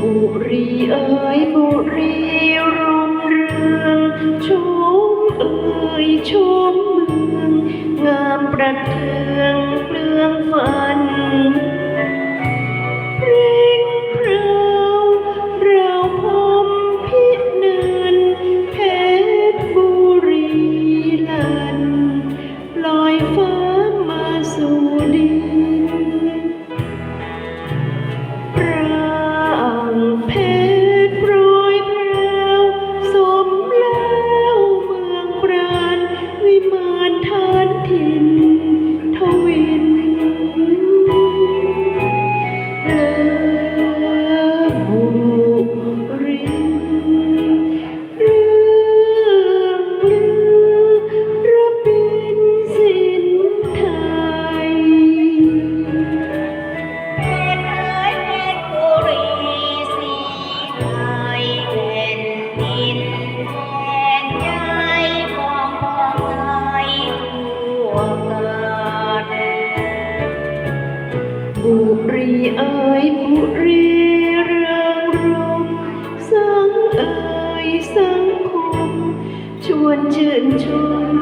บุรีเอ๋ยบุรีรุ่งเรืองชมเอ๋ยชมเมือง งามประเทืองเปลืองไฟ บุรีเอ่ยบุรีเรืองรุ่งสังเอ่ยสังคม ชวนชื่นชม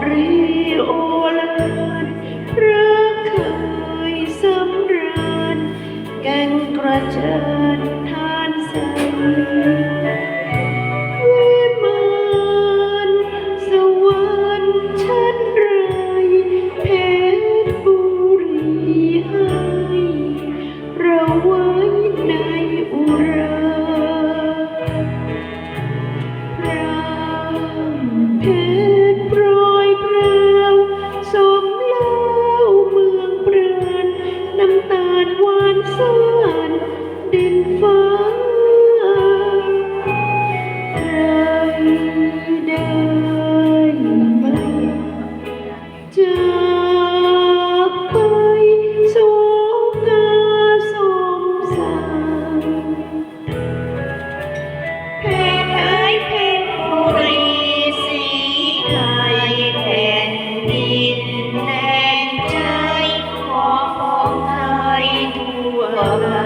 río. Father.